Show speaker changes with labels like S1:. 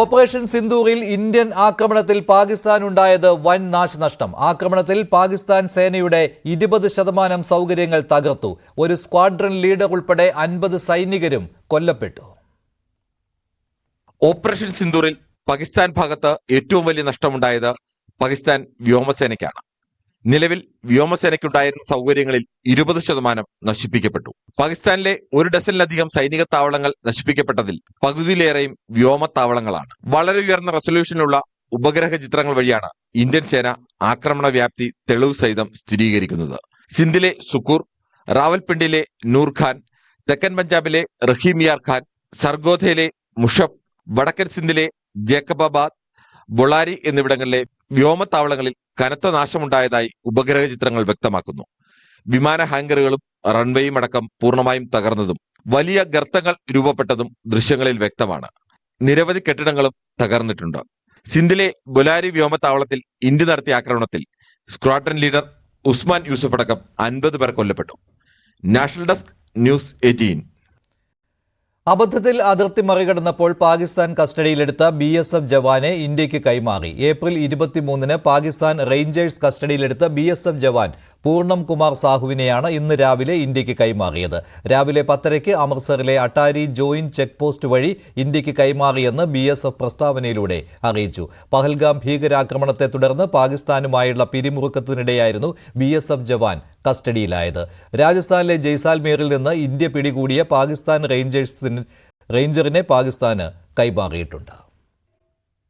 S1: Operation സിന്ദൂറിൽ Indian ആക്രമണത്തിൽ പാകിസ്ഥാൻ ഉണ്ടായത് വൻ നാശനഷ്ടം. ആക്രമണത്തിൽ പാകിസ്ഥാൻ സേനയുടെ ഇരുപത് ശതമാനം സൗകര്യങ്ങൾ തകർത്തു. ഒരു സ്ക്വാഡ്രൺ ലീഡർ ഉൾപ്പെടെ അൻപത് സൈനികരും കൊല്ലപ്പെട്ടു.
S2: ഓപ്പറേഷൻ സിന്ദൂറിൽ പാകിസ്ഥാൻ ഭാഗത്ത് ഏറ്റവും വലിയ നഷ്ടമുണ്ടായത് പാകിസ്ഥാൻ വ്യോമസേനയ്ക്കാണ്. നിലവിൽ വ്യോമസേനയ്ക്കുണ്ടായിരുന്ന സൗകര്യങ്ങളിൽ ഇരുപത് ശതമാനം നശിപ്പിക്കപ്പെട്ടു. പാകിസ്ഥാനിലെ ഒരു ഡസനിലധികം സൈനിക താവളങ്ങൾ നശിപ്പിക്കപ്പെട്ടതിൽ പകുതിയിലേറെയും വ്യോമത്താവളങ്ങളാണ് വളരെ ഉയർന്ന റെസൊല്യൂഷനിലുള്ള ഉപഗ്രഹ ചിത്രങ്ങൾ വഴിയാണ് ഇന്ത്യൻ സേന ആക്രമണ വ്യാപ്തി തെളിവ് സഹിതം സ്ഥിരീകരിക്കുന്നത്. സിന്ധിലെ സുക്കൂർ റാവൽപിണ്ടിയിലെ നൂർഖാൻ തെക്കൻ പഞ്ചാബിലെ റഹീമിയാർ ഖാൻ സർഗോധയിലെ മുഷബ് വടക്കൻ സിന്ധിലെ ജേക്കബാബാദ് ബൊളാരി എന്നിവിടങ്ങളിലെ വ്യോമത്താവളങ്ങളിൽ കനത്ത നാശമുണ്ടായതായി ഉപഗ്രഹ ചിത്രങ്ങൾ വ്യക്തമാക്കുന്നു. വിമാന ഹാങ്കറുകളും റൺവേയും അടക്കം പൂർണമായും തകർന്നതും വലിയ ഗർത്തങ്ങൾ രൂപപ്പെട്ടതും ദൃശ്യങ്ങളിൽ വ്യക്തമാണ്. നിരവധി കെട്ടിടങ്ങളും തകർന്നിട്ടുണ്ട്. സിന്ധിലെ ബൊലാരി വ്യോമത്താവളത്തിൽ ഇന്ത്യ നടത്തിയ ആക്രമണത്തിൽ സ്ക്വാഡ്രൺ ലീഡർ ഉസ്മാൻ യൂസഫ് അടക്കം അൻപത് പേർ കൊല്ലപ്പെട്ടു. National desk news eighteen.
S1: അബദ്ധത്തിൽ അതിർത്തി മറികടന്നപ്പോൾ പാകിസ്ഥാൻ കസ്റ്റഡിയിലെടുത്ത ബി എസ് എഫ് ജവാനെ ഇന്ത്യയ്ക്ക് കൈമാറി. ഏപ്രിൽ ഇരുപത്തിമൂന്നിന് പാകിസ്ഥാൻ റേഞ്ചേഴ്സ് കസ്റ്റഡിയിലെടുത്ത B S F jawan Purnam Kumar സാഹുവിനെയാണ് ഇന്ന് രാവിലെ ഇന്ത്യയ്ക്ക് കൈമാറിയത്. രാവിലെ പത്തരയ്ക്ക് അമൃത്സറിലെ അട്ടാരി ജോയിന്റ് ചെക്ക് പോസ്റ്റ് വഴി ഇന്ത്യയ്ക്ക് കൈമാറിയെന്ന് ബി എസ് എഫ് പ്രസ്താവനയിലൂടെ അറിയിച്ചു. പഹൽഗാം ഭീകരാക്രമണത്തെ തുടർന്ന് പാകിസ്ഥാനുമായുള്ള പിരിമുറുക്കത്തിനിടെയായിരുന്നു ബി എസ് എഫ് ജവാൻ കസ്റ്റഡിയിലായത്. രാജസ്ഥാനിലെ ജയ്സാൽമീറിൽ നിന്ന് ഇന്ത്യ പിടികൂടിയ പാകിസ്ഥാൻ റേഞ്ചേഴ്സിന് റേഞ്ചറിനെ പാകിസ്ഥാന് കൈമാറിയിട്ടുണ്ട്.